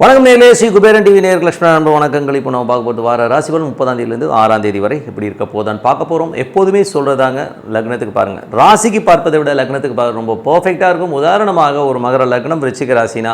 வணக்கம் நேர்களே ஸ்ரீ குபேரன் டிவி நேர் லட்சுமண நண்பர் வணக்கங்கள். இப்போ நம்ம பார்க்க போகிறது வார ராசிபலன் முப்பதாம் தேதியிலேருந்து ஆறாம் தேதி வரை எப்படி இருக்க போதான்னு பார்க்க போகிறோம் எப்போதுமே சொல்கிறதாங்க லக்னத்துக்கு பாருங்கள் ராசிக்கு பார்ப்பதை விட லக்னத்துக்கு பார்க்க ரொம்ப பர்ஃபெக்டாக இருக்கும். உதாரணமாக ஒரு மகர லக்னம் ரிச்சிக ராசினா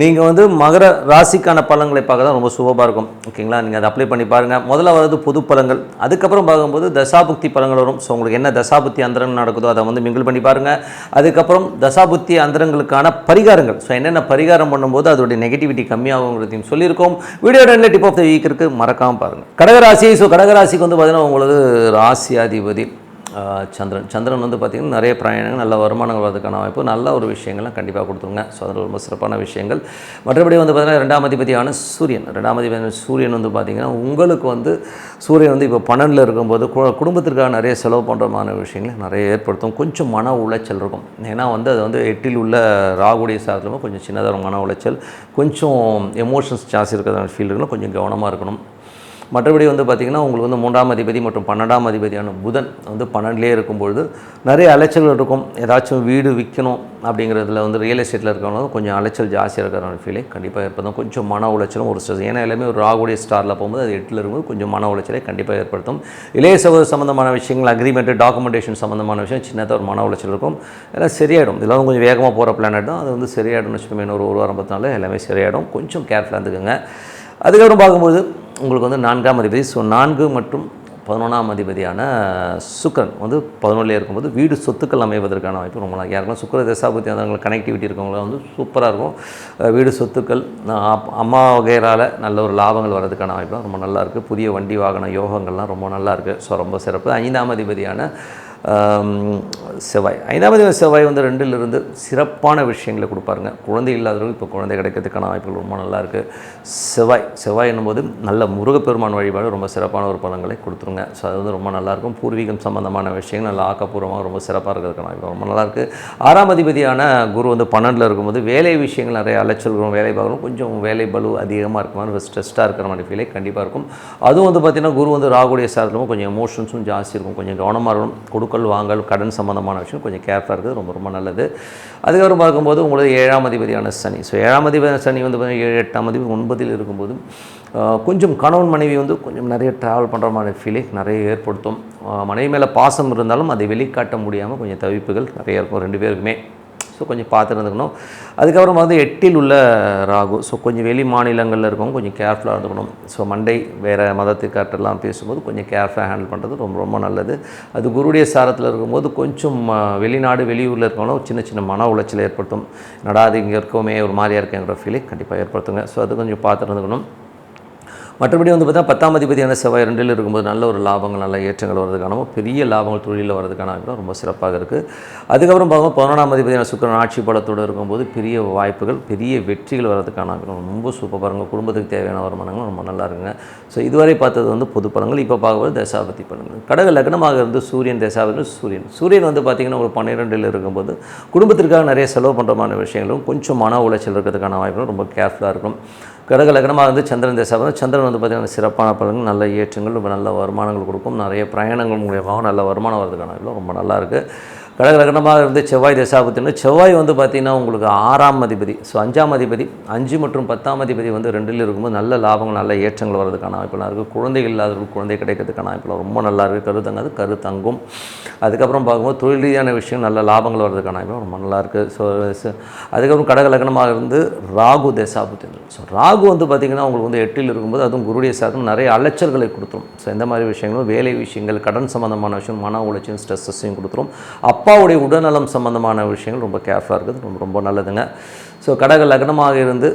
நீங்கள் வந்து மகர ராசிக்கான பலன்களை பார்க்க தான் ரொம்ப சுபமாக இருக்கும். ஓகேங்களா? நீங்கள் அதை அப்ளை பண்ணி பாருங்கள் முதல்ல வரது பொது பலன்கள். அதுக்கப்புறம் பார்க்கும்போது தசாபுக்தி பழங்கள் வரும். ஸோ உங்களுக்கு என்ன தசாபுக்தி அந்தரங்கள் நடக்குதோ அதை வந்து மிங்கிள் பண்ணி பாருங்கள் அதுக்கப்புறம் தசாபுக்தி அந்தரங்களுக்கான பரிகாரங்கள். ஸோ என்னென்ன பரிகாரம் பண்ணும்போது அதோடைய நெகட்டிவிட்டி கம்மியாகுங்கிறதையும் சொல்லியிருக்கோம். வீடியோ ரெண்டில் டிப் ஆஃப் த வீக் இருக்குது மறக்காமல் பாருங்கள் கடகராசி. ஸோ கடகராசிக்கு வந்து பார்த்தீங்கன்னா உங்களது ராசியாதிபதி. சந்திரன். சந்திரன் வந்து பார்த்திங்கன்னா நிறைய பிரயாணங்கள் நல்ல வருமானங்கள் வரதுக்கான வாய்ப்பு நல்ல ஒரு விஷயங்கள்லாம் கண்டிப்பாக கொடுத்துருங்க. ஸோ அதில் ரொம்ப சிறப்பான விஷயங்கள். மற்றபடி வந்து பார்த்திங்கன்னா ரெண்டாம் அதிபதியான சூரியன். ரெண்டாம் அதிபதியான சூரியன் வந்து பார்த்திங்கன்னா உங்களுக்கு வந்து சூரியன் வந்து இப்போ பன்னெண்டில் இருக்கும்போது கு- குடும்பத்திற்காக நிறைய செலவு பண்ணுறமான விஷயங்களை நிறைய ஏற்படுத்தும். கொஞ்சம் மன உளைச்சல் இருக்கும். ஏன்னா வந்து அது வந்து எட்டில் உள்ள ராகுடைய சாதத்தில் கொஞ்சம் சின்னதாக மன உளைச்சல் கொஞ்சம் எமோஷன்ஸ் ஜாஸ்தி இருக்கிறதான ஃபீல் இருக்கணும் கொஞ்சம் கவனமாக இருக்கணும். மற்றபடி வந்து பார்த்திங்கன்னா உங்களுக்கு வந்து மூன்றாம் அதிபதி மற்றும் பன்னெண்டாம் அதிபதியான புதன் வந்து பன்னெண்டுலேயே இருக்கும்பொழுது நிறைய அலைச்சல்கள் இருக்கும். ஏதாச்சும் வீடு விற்கணும் அப்படிங்கிறதுல வந்து ரியல் எஸ்டேட்டில் இருக்கிறவங்க கொஞ்சம் அலைச்சல் ஜாஸ்தியாக இருக்கிற ஃபீலிங் கண்டிப்பாக ஏற்படுத்தும். கொஞ்சம் மன உளைச்சலும் ஒரு ஸ்ட்ரெஸ் ஏன்னா எல்லாமே ஒரு ராகுடைய ஸ்டாரில் போகும்போது அது எட்டில் இருக்கும்போது கொஞ்சம் மன உளைச்சலை கண்டிப்பாக ஏற்படுத்தும். இளைய சகோதர சம்மந்தமான விஷயங்கள் அக்ரிமெண்ட்டு டாக்குமெண்டேஷன் சம்மந்தமான விஷயம் சின்னதாக ஒரு மன உளைச்சல் இருக்கும். எல்லாம் சரியாயிடும். இதெல்லாம் கொஞ்சம் வேகமாக போகிற பிளானட் தான் அது வந்து சரியாயிடும்னு வச்சுக்கோமே இன்னொரு ஒரு வாரம் பத்து நாள் எல்லாமே சரியாயிடும். கொஞ்சம் கேர்ஃபுல்லாக இருந்துக்கோங்க. அதுக்கப்புறம் பார்க்கும்போது உங்களுக்கு வந்து நான்காம் அதிபதி ஸோ நான்கு மற்றும் பதினொன்றாம் அதிபதியான சுக்கரன் வந்து பதினொன்றில் இருக்கும்போது வீடு சொத்துக்கள் அமைவதற்கான வாய்ப்பு ரொம்ப நாள். யாருக்கும் சுக்கர தசாபதி அந்த கனெக்டிவிட்டி இருக்கவங்களாம் வந்து சூப்பராக இருக்கும். வீடு சொத்துக்கள் அம்மா வகையரால் நல்ல ஒரு லாபங்கள் வர்றதுக்கான வாய்ப்பு ரொம்ப நல்லா இருக்குது புதிய வண்டி வாகன யோகங்கள்லாம் ரொம்ப நல்லா இருக்குது ஸோ ரொம்ப சிறப்பு. ஐந்தாம் அதிபதியான செவ்வாய். ஐந்தாம் செவ்வாய் வந்து ரெண்டிலிருந்து சிறப்பான விஷயங்களை கொடுப்பாருங்க. குழந்தை இல்லாதவர்கள் இப்போ குழந்தை கிடைக்கிறதுக்கான வாய்ப்புகள் ரொம்ப நல்லா இருக்குது செவ்வாய் செவ்வாய் என்னும்போது நல்ல முருகப்பெருமான் வழிபாடு ரொம்ப சிறப்பான ஒரு பலன்களை கொடுத்துருங்க. ஸோ அது வந்து ரொம்ப நல்லாயிருக்கும் பூர்வீகம் சம்மந்தமான விஷயங்கள் நல்லா ஆக்கப்பூர்வமாக ரொம்ப சிறப்பாக இருக்கிறதுக்கான வாய்ப்பு ரொம்ப நல்லாயிருக்கு ஆறாம் அதிபதியான குரு வந்து பன்னெண்டில் இருக்கும்போது வேலை விஷயங்கள் நிறைய அலைச்சல் வேலை பார்க்கணும். கொஞ்சம் வேலை பலு அதிகமாக இருக்கிற மாதிரி ஸ்ட்ரெஸ்ட்டாக இருக்கிற மாதிரி ஃபீலே கண்டிப்பாக இருக்கும். அதுவும் வந்து பார்த்திங்கன்னா குரு வந்து ராகுடைய சாரத்திலும் கொஞ்சம் எமோஷன்ஸும் ஜாஸ்தி இருக்கும். கொஞ்சம் கவனமாக இருக்கணும். கொடுக்கல் வாங்கல் கடன் சம்மந்தமான விஷயம் கொஞ்சம் கேர்ஃபுல்லாக இருக்குது ரொம்ப ரொம்ப நல்லது. அதுக்கப்புறம் பார்க்கும்போது உங்களுக்கு ஏழாம் அதிபதியான சனி. ஸோ ஏழாம் அதிபதியான சனி வந்து பார்த்தீங்கன்னா ஏழு எட்டாம் அதிபதி ஒன்பதில் இருக்கும்போது கொஞ்சம் கணவன் மனைவி வந்து கொஞ்சம் நிறைய ட்ராவல் பண்ணுற மாதிரி ஃபீலிங் நிறைய ஏற்படுத்தும். மனைவி மேலே பாசம் இருந்தாலும் அதை வெளிக்காட்ட முடியாமல் கொஞ்சம் தவிப்புகள் நிறைய இருக்கும் ரெண்டு பேருக்குமே. ஸோ கொஞ்சம் பார்த்து இருந்துக்கணும் அதுக்கப்புறம் வந்து எட்டில் உள்ள ராகு. ஸோ கொஞ்சம் வெளி மாநிலங்களில் இருக்கவங்க கொஞ்சம் கேர்ஃபுல்லாக இருந்துக்கணும். ஸோ மண்டை வேறு மதத்துக்காட்டெல்லாம் பேசும்போது கொஞ்சம் கேர்ஃபுல்லாக ஹேண்டில் பண்ணுறது ரொம்ப ரொம்ப நல்லது. அது குருடைய சாரத்தில் இருக்கும்போது கொஞ்சம் வெளிநாடு வெளியூரில் இருக்கவங்களும் சின்ன சின்ன மன உளைச்சல் ஏற்படுத்தும். நடாது இங்கே இருக்கோமே ஒரு மாதிரியாக இருக்கேங்கிற ஃபீலிங் கண்டிப்பாக ஏற்படுத்துங்க. ஸோ அது கொஞ்சம் பார்த்து இருந்துக்கணும் மற்றபடி வந்து பார்த்தா பத்தாம் அதிபதியான செவ்வாய் ரெண்டில் இருக்கும்போது நல்ல ஒரு லாபங்கள் நல்ல ஏற்றங்கள் வரதுக்கான பெரிய லாபங்கள் தொழிலில் வரதுக்கான ரொம்ப சிறப்பாக இருக்குது அதுக்கப்புறம் பார்க்கும்போது பதினொன்றாம் அதிபதியான சுக்கரன் ஆட்சி பலத்தோடு இருக்கும்போது பெரிய வாய்ப்புகள் பெரிய வெற்றிகள் வர்றதுக்கான ரொம்ப சூப்பர் பாருங்கள் குடும்பத்துக்கு தேவையான வருமானங்கள் ரொம்ப நல்லா இருக்குங்க. ஸோ இதுவரை பார்த்தது வந்து பொது படங்கள் இப்போ பார்க்கும்போது தசாபதி பலன்கள். கடக லக்னமாக இருந்து சூரியன் தசாபதி சூரியன். சூரியன் வந்து பார்த்திங்கன்னா ஒரு பன்னிரெண்டில் இருக்கும்போது குடும்பத்திற்காக நிறைய செலவு பண்ணுறமான விஷயங்களும் கொஞ்சம் மன உளைச்சல் இருக்கிறதுக்கான வாய்ப்புகளும் ரொம்ப கேர்ஃபுல்லாக இருக்கும் கடக லக்னமாக வந்து சந்திரன் தசாபதி சந்திரன் வந்து பார்த்திங்கன்னா சிறப்பான பலன்கள் நல்ல ஏற்றங்கள் ரொம்ப நல்ல வருமானங்கள் கொடுக்கும். நிறைய பிரயாணங்கள் மூலியமாக நல்ல வருமானம் வரதுக்கான ரொம்ப நல்லா இருக்குது கடகலகனமாக இருந்து செவ்வாய் தசாபத்தின்னு செவ்வாய் வந்து பார்த்திங்கன்னா உங்களுக்கு ஆறாம் அதிபதி ஸோ அஞ்சாம் அதிபதி அஞ்சு மற்றும் பத்தாம் அதிபதி வந்து ரெண்டில் இருக்கும்போது நல்ல லாபங்கள் நல்ல ஏற்றங்கள் வர்றதுக்கான வாய்ப்புலாம் இருக்குது குழந்தைகள் இல்லாதவர்கள் குழந்தை கிடைக்கிறதுக்கான வாய்ப்புலாம் ரொம்ப நல்லா இருக்குது கருத்தங்காது கருத்தங்கும் அதுக்கப்புறம் பார்க்கும்போது தொழில் ரீதியான விஷயம் நல்ல லாபங்கள் வர்றதுக்கான வாய்ப்பு ரொம்ப நல்லா இருக்குது ஸோ அதுக்கப்புறம் கடகலகனமாக இருந்து ராகு தசாபுத்தி ஸோ ராகு வந்து பார்த்திங்கன்னா உங்களுக்கு வந்து எட்டில் இருக்கும்போது அதுவும் குருடைய சாதம் நிறைய அலைச்சல்களை கொடுத்துரும் ஸோ இந்த மாதிரி விஷயங்களும் வேலை விஷயங்கள் கடன் சம்மந்தமான விஷயம் மன உளைச்சியும் ஸ்ட்ரெஸ்ஸையும் கொடுத்துரும் அப்பாவுடைய உடல்நலம் சம்மந்தமான விஷயங்கள் ரொம்ப கேர்ஃபுல்லாக இருக்குது ரொம்ப ரொம்ப நல்லதுங்க. ஸோ கடக லக்னமாக இருந்து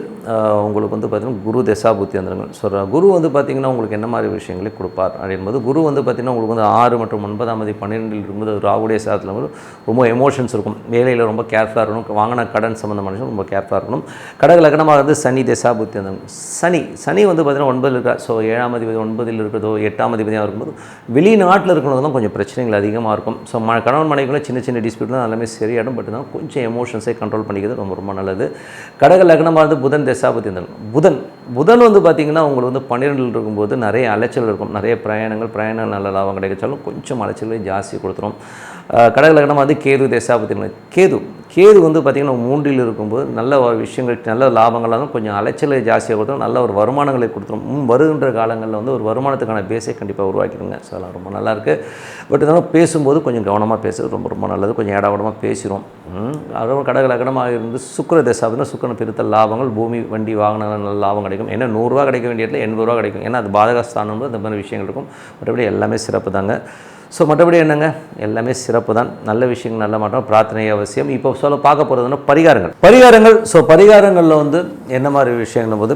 உங்களுக்கு வந்து பார்த்திங்கன்னா குரு தசாபுத்தி வந்துருங்க. ஸோ குரு வந்து பார்த்திங்கன்னா உங்களுக்கு என்ன மாதிரி விஷயங்களை கொடுப்பார்? அப்படின்போது குரு வந்து பார்த்திங்கன்னா உங்களுக்கு வந்து ஆறு மற்றும் ஒன்பதாம் தேதி பன்னிரெண்டில் இருக்கும்போது ராகுடைய சாதத்தில் வந்து ரொம்ப எமோஷன்ஸ் இருக்கும். வேலையில் ரொம்ப கேர்ஃபுல்லாக இருக்கணும். வாங்கின கடன் சம்மந்தமான விஷயம் ரொம்ப கேர்ஃபுல்லாக இருக்கணும். கடக லக்னமாக இருந்து சனி தசாபுத்தி அந்த சனி சனி வந்து பார்த்திங்கன்னா ஒன்பதில் இருக்கா? ஸோ ஏழாம் அதிபதி ஒன்பதில் இருக்கிறதோ எட்டாம் அதிபதியாக இருக்கும்போது வெளிநாட்டில் இருக்கிறதெல்லாம் கொஞ்சம் பிரச்சனைகள் அதிகமாக இருக்கும். ஸோ ம கணவன் மனைவிக்குள்ளே சின்ன சின்ன டிஸ்பியூட்லாம் எல்லாமே சரியாயிடும். பட் தான் கொஞ்சம் எமோஷன்ஸை கண்ட்ரோல் பண்ணிக்கிறது ரொம்ப ரொம்ப நல்லது. கடக லக்னமாக இருந்து புதன் தசாபதி இருந்தாலும் புதன் புதன் வந்து பார்த்திங்கன்னா உங்களுக்கு வந்து பன்னிரெண்டில் இருக்கும்போது நிறைய அலைச்சல் இருக்கும். நிறைய பிரயாணங்கள் பிரயாணம் நல்ல லாபம் கிடைச்சாலும் கொஞ்சம் அலைச்சல் ஜாஸ்தி கொடுத்துரும். கடகலகனம் வந்து கேது தேசாபத்தி கேது. கேது வந்து பார்த்திங்கன்னா மூன்றில் இருக்கும்போது நல்ல விஷயங்கள் நல்ல லாபங்களாலும் கொஞ்சம் அலைச்சலை ஜாஸ்தியாக கொடுத்தோம் நல்ல ஒரு வருமானங்களை கொடுத்துரும். வருகின்ற காலங்களில் வந்து ஒரு வருமானத்துக்கான பேஸை கண்டிப்பாக உருவாக்கிடுங்க. ஸோ அதெல்லாம் ரொம்ப நல்லாயிருக்கு. பட் இருந்தாலும் பேசும்போது கொஞ்சம் கவனமாக பேசுறது ரொம்ப ரொம்ப நல்லது. கொஞ்சம் இடவடமாக பேசுகிறோம் அதுவும் கடகலகனமாக இருந்து சுக்கர தேசாபத்தினா சுக்கரன் பிரித்த லாபங்கள் பூமி வண்டி வாகனங்கள் நல்ல லாபம் கிடைக்கும். ஏன்னா நூறுரூவா கிடைக்க வேண்டிய இடத்துல எண்பது ரூபா கிடைக்கும். ஏன்னா அது பாதகஸ்தானம் இந்த மாதிரி விஷயங்கள் இருக்கும். மற்றபடி எல்லாமே சிறப்பு தாங்க ஸோ மற்றபடி என்னங்க? எல்லாமே சிறப்பு தான். நல்ல விஷயங்கள் நல்ல மாற்றம் பிரார்த்தனை அவசியம். இப்போ சொல்ல பார்க்க போகிறதுனா பரிகாரங்கள். பரிகாரங்கள் ஸோ பரிகாரங்களில் வந்து என்ன மாதிரி விஷயங்கள் போது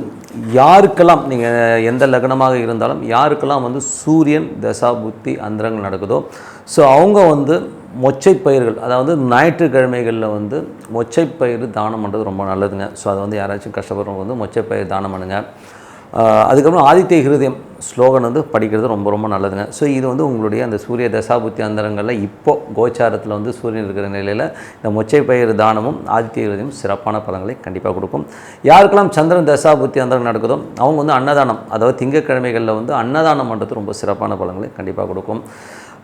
யாருக்கெல்லாம் நீங்கள் எந்த லக்னமாக இருந்தாலும் யாருக்கெல்லாம் வந்து சூரியன் தசா புத்தி அந்தரங்கள் நடக்குதோ ஸோ அவங்க வந்து மொச்சை பயிர்கள் அதாவது ஞாயிற்றுக்கிழமைகளில் வந்து மொச்சை பயிர் தானம் பண்ணுறது ரொம்ப நல்லதுங்க. ஸோ அதை வந்து யாராச்சும் கஷ்டப்படுறவங்க வந்து மொச்சை பயிர் தானம் பண்ணுங்கள் அதுக்கப்புறம் ஆதித்ய ஹிருதயம் ஸ்லோகன் வந்து படிக்கிறது ரொம்ப ரொம்ப நல்லதுங்க. ஸோ இது வந்து உங்களுடைய அந்த சூரிய தசாபுத்தி அந்தரங்களில் இப்போது கோச்சாரத்தில் வந்து சூரியன் இருக்கிற நிலையில் இந்த மொச்சை பயிர் தானமும் ஆதித்ய ஹிருதயம் சிறப்பான பலன்களை கண்டிப்பாக கொடுக்கும். யாருக்கெல்லாம் சந்திரன் தசாபுத்தி அந்தரம் நடக்குதோ அவங்க வந்து அன்னதானம் அதாவது திங்கக்கிழமைகளில் வந்து அன்னதானம் பண்ணுறது ரொம்ப சிறப்பான பலன்களை கண்டிப்பாக கொடுக்கும்.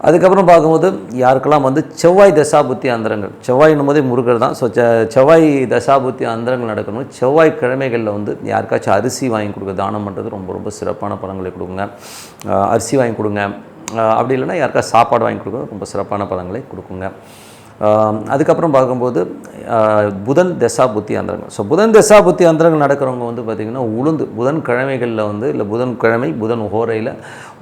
அதுக்கப்புறம் பார்க்கும்போது யாருக்கெல்லாம் வந்து செவ்வாய் தசாபுத்தி அந்தரங்கள் செவ்வாயின்னும் போதே முருகர் தான். ஸோ செவ்வாய் தசாபுத்தி அந்தரங்கள் நடக்கணும். செவ்வாய் கிழமைகளில் வந்து யாருக்காச்சும் அரிசி வாங்கி கொடுக்க தானம் பண்ணுறது ரொம்ப ரொம்ப சிறப்பான பழங்களை கொடுங்க. அரிசி வாங்கி கொடுங்க. அப்படி இல்லைன்னா யாருக்காச்சும் சாப்பாடு வாங்கி கொடுக்க ரொம்ப சிறப்பான பழங்களை கொடுக்குங்க. அதுக்கப்புறம் பார்க்கும்போது புதன் தசா புத்தி அந்தரங்கள் ஸோ புதன் தசா புத்தி அந்தரங்கள் நடக்கிறவங்க வந்து பார்த்திங்கன்னா உளுந்து புதன் கிழமைகளில் வந்து இல்லை புதன் கிழமை புதன் ஹோரையில்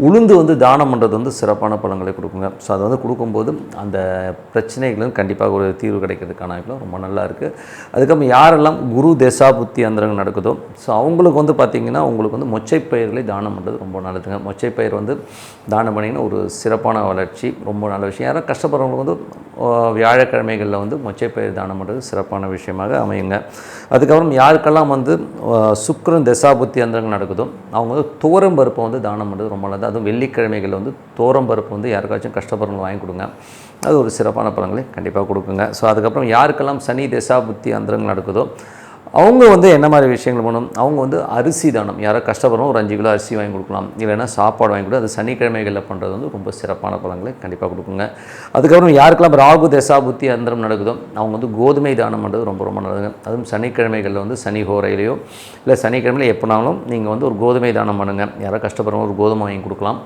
உளுந்து வந்து தானம் பண்ணுறது வந்து சிறப்பான பலன்களை கொடுக்குங்க. ஸோ அதை வந்து கொடுக்கும்போது அந்த பிரச்சனைகளும் கண்டிப்பாக ஒரு தீர்வு கிடைக்கிறதுக்கான வாய்ப்புலாம் ரொம்ப நல்லா இருக்குது அதுக்கப்புறம் யாரெல்லாம் குரு தசா புத்தி அந்தரங்கள் நடக்குதோ ஸோ அவங்களுக்கு வந்து பார்த்திங்கன்னா உங்களுக்கு வந்து மொச்சை பயிர்களை தானம் பண்ணுறது ரொம்ப நல்லதுங்க. மொச்சை பயிர் வந்து தானம் பண்ணிங்கன்னா ஒரு சிறப்பான வளர்ச்சி ரொம்ப நல்ல விஷயம். யாரும் கஷ்டப்படுறவங்களுக்கு வந்து வியாழக்கிழமைகளில் வந்து மொச்சைப்பயிர் தானம் பண்ணுறது சிறப்பான விஷயமாக அமையுங்க. அதுக்கப்புறம் யாருக்கெல்லாம் வந்து ஆ, தசாபுத்தி அந்தரங்கள் நடக்குதோ அவங்க வந்து தோரம் பருப்பை வந்து தானம் பண்ணுறது ரொம்ப நல்லது. அதுவும் வெள்ளிக்கிழமைகளில் வந்து தோரம் பருப்பு வந்து யாருக்காச்சும் கஷ்டப்படுறவங்க வாங்கி கொடுங்க. அது ஒரு சிறப்பான பலன்களை கண்டிப்பாக கொடுக்குங்க. ஸோ அதுக்கப்புறம் யாருக்கெல்லாம் சனி தசாபுத்தி அந்தரங்கள் நடக்குதோ அவங்க வந்து என்ன மாதிரி விஷயங்கள் பண்ணணும்? அவங்க வந்து அரிசி தானம். யாரோ கஷ்டப்படுறோம் ஒரு அஞ்சு கிலோ அரிசி வாங்கி கொடுக்கலாம். இல்லைன்னா சாப்பாடு வாங்கி கொடுத்து அது சனிக்கிழமைகளில் பண்ணுறது வந்து ரொம்ப சிறப்பான பலன்களை கண்டிப்பாக கொடுக்குங்க. அதுக்கப்புறம் யாருக்கெல்லாம் ராகு தசா புத்தி அந்தரம் நடக்குதோ அவங்க வந்து கோதுமை தானம் பண்ணுறது ரொம்ப ரொம்ப நல்லதுங்க. அதுவும் சனிக்கிழமைகளில் வந்து சனி ஹோரையிலையோ இல்லை சனிக்கிழமையில் எப்போனாலும் நீங்கள் வந்து ஒரு கோதுமை தானம் பண்ணுங்கள் யாரோ கஷ்டப்படுறவங்க ஒரு கோதுமை வாங்கி கொடுக்கலாம்.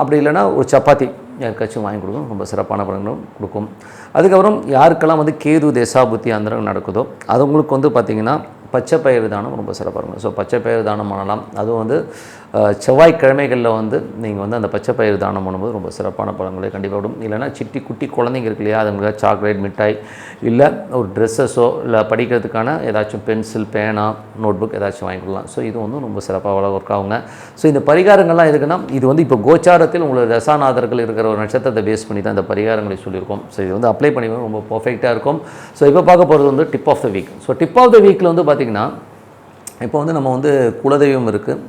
அப்படி இல்லைன்னா ஒரு சப்பாத்தி யாருக்காச்சும் வாங்கி கொடுக்கும். ரொம்ப சிறப்பான பலன்களும் கொடுக்கும். அதுக்கப்புறம் யாருக்கெல்லாம் வந்து கேது தேசாபுத்தி அந்த நடக்குதோ அதுங்களுக்கு வந்து பார்த்திங்கன்னா பச்சை பயிறு தானம் ரொம்ப சிறப்பாக இருக்கும். ஸோ பச்சை பயிறு தானம் பண்ணலாம். அதுவும் வந்து செவ்வாய்க்கிழமைகளில் வந்து நீங்கள் வந்து அந்த பச்சை பயிறு தானம் பண்ணும்போது ரொம்ப சிறப்பான பழங்களே கண்டிப்பாக விடும் இல்லைன்னா சிட்டி குட்டி குழந்தைங்க இருக்கு இல்லையா அதுங்களுக்கு சாக்லேட் மிட்டாய் இல்லை ஒரு ட்ரெஸ்ஸஸோ இல்லை படிக்கிறதுக்கான ஏதாச்சும் பென்சில் பேனா நோட் புக் ஏதாச்சும் வாங்கி கொடுக்கலாம். ஸோ இது வந்து ரொம்ப சிறப்பாக ஒர்க் ஆகுங்க. ஸோ இந்த பரிகாரங்கள்லாம் எதுக்குன்னா இது வந்து இப்போ கோச்சாரத்தில் உங்களுக்கு ரசாநாதர்கள் இருக்கிற ஒரு நட்சத்திரத்தை பேஸ் பண்ணி தான் இந்த பரிகாரங்களை சொல்லியிருக்கோம். ஸோ இது வந்து அப்ளை பண்ணி ரொம்ப பர்ஃபெக்டாக இருக்கும். ஸோ இப்போ பார்க்க போகிறது வந்து tip of the week so tip of the வீக்கில் வந்து பார்த்திங்கன்னா இப்போ வந்து நம்ம வந்து குலதெய்வம் இருக்குது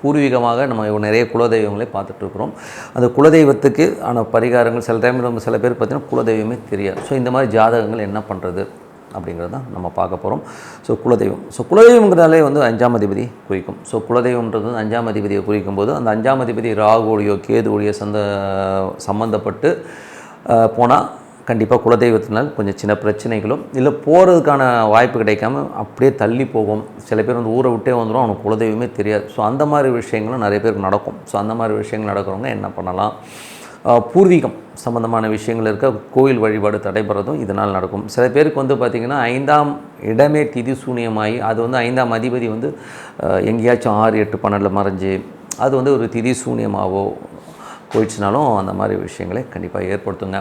பூர்வீகமாக நம்ம நிறைய குலதெய்வங்களை பார்த்துட்ருக்குறோம். அந்த குலதெய்வத்துக்கு ஆன பரிகாரங்கள் சில டைமில் நம்ம சில பேர் பார்த்திங்கன்னா குலதெய்வமே தெரியாது. ஸோ இந்த மாதிரி ஜாதகங்கள் என்ன பண்ணுறது அப்படிங்கிறது தான் நம்ம பார்க்க போகிறோம் ஸோ குலதெய்வம். ஸோ குலதெய்வங்கிறதாலே வந்து அஞ்சாம் அதிபதி குறிக்கும். ஸோ குலதெய்வம்ன்றது வந்து அஞ்சாம் அதிபதியை குறிக்கும் போது அந்த அஞ்சாம் அதிபதி ராகுவோடையோ கேதுவோடையோ சந்த சம்மந்தப்பட்டு போனால் கண்டிப்பாக குலதெய்வத்தினால் கொஞ்சம் சின்ன பிரச்சனைகளும் இல்லை போகிறதுக்கான வாய்ப்பு கிடைக்காம அப்படியே தள்ளி போகும். சில பேர் வந்து ஊரை விட்டே வந்துடும் அவனுக்கு குலதெய்வமே தெரியாது. ஸோ அந்த மாதிரி விஷயங்களும் நிறைய பேருக்கு நடக்கும். ஸோ அந்த மாதிரி விஷயங்கள் நடக்கிறவங்க என்ன பண்ணலாம்? பூர்வீகம் சம்பந்தமான விஷயங்கள் இருக்க? கோயில் வழிபாடு தடைபடுறதும் இதனால் நடக்கும். சில பேருக்கு வந்து பார்த்திங்கன்னா ஐந்தாம் இடமே திதி சூனியமாகி அது வந்து ஐந்தாம் அதிபதி வந்து எங்கேயாச்சும் ஆறு எட்டு பன்னெண்டில் மறைஞ்சு அது வந்து ஒரு திதி சூனியமாகவோ போயிடுச்சுனாலும் அந்த மாதிரி விஷயங்களை கண்டிப்பாக ஏற்படுத்துங்க.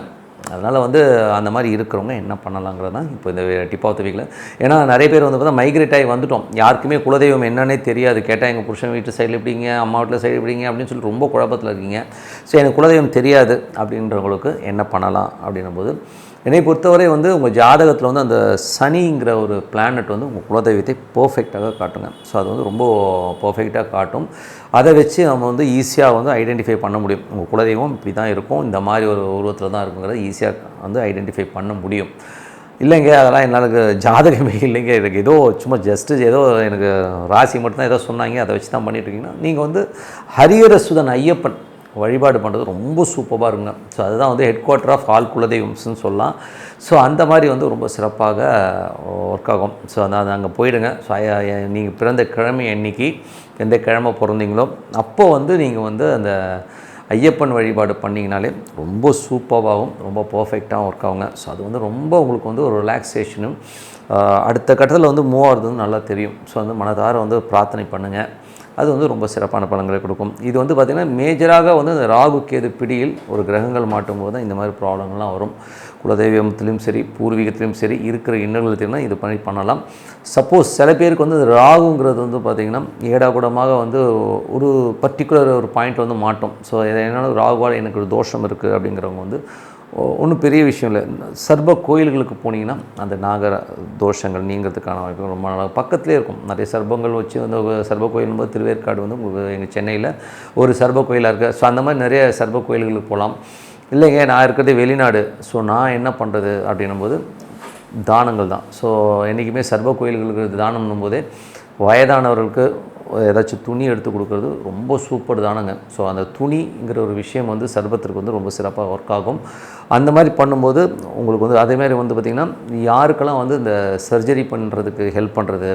அதனால் வந்து அந்த மாதிரி இருக்கிறவங்க என்ன பண்ணலாங்கிறது தான் இப்போ இந்த டிப் ஆஃப் த வீக்கில் ஏன்னா நிறைய பேர் வந்து பார்த்தா மைக்ரேட் ஆகி வந்துட்டோம். யாருக்குமே குலதெய்வம் என்னன்னே தெரியாது. கேட்டால் எங்கள் புருஷன் வீட்டு சைடில் எப்படிங்க? அம்மா வீட்டில் சைடு எப்படிங்க? அப்படின்னு சொல்லி ரொம்ப குழப்பத்தில் இருக்கீங்க. ஸோ எனக்கு குலதெய்வம் தெரியாது அப்படின்றவங்களுக்கு என்ன பண்ணலாம் அப்படின்னும்போது என்னை பொறுத்தவரை வந்து உங்கள் ஜாதகத்தில் வந்து அந்த சனிங்கிற ஒரு பிளானட் வந்து உங்கள் குலதெய்வத்தை பர்ஃபெக்டாக காட்டுங்க. ஸோ அது வந்து ரொம்ப பர்ஃபெக்டாக காட்டும். அதை வச்சு நம்ம வந்து ஈஸியாக வந்து ஐடென்டிஃபை பண்ண முடியும். உங்கள் குலதெய்வம் இப்படி தான் இருக்கும். இந்த மாதிரி ஒரு உருவத்தில் தான் இருக்குங்கிறத ஈஸியாக வந்து ஐடென்டிஃபை பண்ண முடியும். இல்லைங்க அதெல்லாம் என்னால் ஜாதகமே இல்லைங்க. எனக்கு ஏதோ சும்மா ஜஸ்ட்டு ஏதோ எனக்கு ராசி மட்டும்தான் ஏதோ சொன்னாங்க. அதை வச்சு தான் பண்ணிகிட்ருக்கீங்கன்னா நீங்கள் வந்து ஹரியரசுதன் ஐயப்பன் வழிபாடு பண்ணுறது ரொம்ப சூப்பராக இருக்குங்க. ஸோ அதுதான் வந்து ஹெட் குவார்ட்டர் ஆஃப் ஆல் குலதெய்வம்ஸ்னு சொல்லலாம். ஸோ அந்த மாதிரி வந்து ரொம்ப சிறப்பாக ஒர்க் ஆகும். ஸோ அந்த அங்கே போயிடுங்க. ஸோ நீங்கள் பிறந்த கிழமை அன்னைக்கு எந்த கிழமை பிறந்தீங்களோ அப்போ வந்து நீங்கள் வந்து அந்த ஐயப்பன் வழிபாடு பண்ணிங்கனாலே ரொம்ப சூப்பராகவும் ரொம்ப பர்ஃபெக்டாகவும் ஒர்க் ஆகுங்க. ஸோ அது வந்து ரொம்ப உங்களுக்கு வந்து ஒரு ரிலாக்ஸேஷனும் அடுத்த கட்டத்தில் வந்து மூவ் ஆகிறது நல்லா தெரியும். ஸோ வந்து மனதார வந்து பிரார்த்தனை பண்ணுங்கள் அது வந்து ரொம்ப சிறப்பான பலன்களை கொடுக்கும். இது வந்து பார்த்திங்கன்னா மேஜராக வந்து இந்த ராகு கேது பிடியில் ஒரு கிரகங்கள் மாட்டும் போது தான் இந்த மாதிரி ப்ராப்ளங்கள்லாம் வரும். குலதெய்வத்திலையும் சரி பூர்வீகத்திலையும் சரி இருக்கிற இன்னல்கள் தெரியும்னா இது பண்ணி பண்ணலாம். சப்போஸ் சில பேருக்கு வந்து இந்த ராகுங்கிறது வந்து பார்த்திங்கன்னா ஏடாகூடமாக வந்து ஒரு பர்டிகுலர் ஒரு பாயிண்ட் வந்து மாட்டோம். ஸோ என்னென்ன ராகுவால் எனக்கு ஒரு தோஷம் இருக்குது அப்படிங்கிறவங்க வந்து ஒன்றும் பெரிய விஷயம் இல்லை. சர்வ கோயில்களுக்கு போனீங்கன்னா அந்த நாகர தோஷங்கள் நீங்கிறதுக்கான வாய்ப்பு ரொம்ப நல்லா பக்கத்துலேயே இருக்கும். நிறைய சர்பங்கள் வச்சு வந்து சர்வ சர்ப கோயில் போது திருவேற்காடு வந்து உங்களுக்கு எங்கள் சென்னையில் ஒரு சர்ப கோயிலாக இருக்குது ஸோ அந்த மாதிரி நிறைய சர்ப கோயில்களுக்கு போகலாம். இல்லைங்க நான் இருக்கிறது வெளிநாடு. ஸோ நான் என்ன பண்ணுறது அப்படின்னும் போது தானங்கள் தான். ஸோ என்றைக்குமே சர்வ கோயில்களுக்கு தானம்னும் போதே வயதானவர்களுக்கு ஏதாச்சும் துணி எடுத்து கொடுக்குறது ரொம்ப சூப்பர் தானங்க. ஸோ அந்த துணிங்கிற ஒரு விஷயம் வந்து சர்பத்திற்கு வந்து ரொம்ப சிறப்பாக ஒர்க் ஆகும். அந்த மாதிரி பண்ணும்போது உங்களுக்கு வந்து அதேமாதிரி வந்து பார்த்திங்கன்னா யாருக்கெல்லாம் வந்து இந்த சர்ஜரி பண்ணுறதுக்கு ஹெல்ப் பண்ணுறது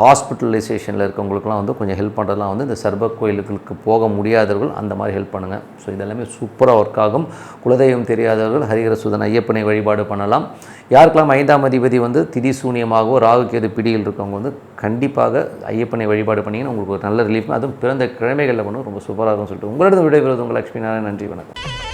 ஹாஸ்பிட்டலைசேஷனில் இருக்கவங்களுக்குலாம் வந்து கொஞ்சம் ஹெல்ப் பண்ணுறதுலாம் வந்து இந்த சர்ப கோயிலுக்கு போக முடியாதவர்கள் அந்த மாதிரி ஹெல்ப் பண்ணுங்கள் ஸோ இதெல்லாமே சூப்பராக ஒர்க் ஆகும். குலதெய்வம் தெரியாதவர்கள் ஹரிஹர சுதன் ஐயப்பனை வழிபாடு பண்ணலாம். யாருக்கெல்லாம் ஐந்தாம் அதிபதி வந்து திதி சூனியமாகவோ ராகுக்கேது பிடியில் இருக்கவங்க வந்து கண்டிப்பாக ஐயப்பனை வழிபாடு பண்ணிங்கன்னா உங்களுக்கு ஒரு நல்ல ரிலீஃப் அதுவும் பிறந்த கிழமைகளில் பண்ணும். ரொம்ப சூப்பராக இருக்கும்னு சொல்லிட்டு. உங்களிடம் விடைபெறுவது உங்கள் லட்சுமி நாராயணன். நன்றி வணக்கம்.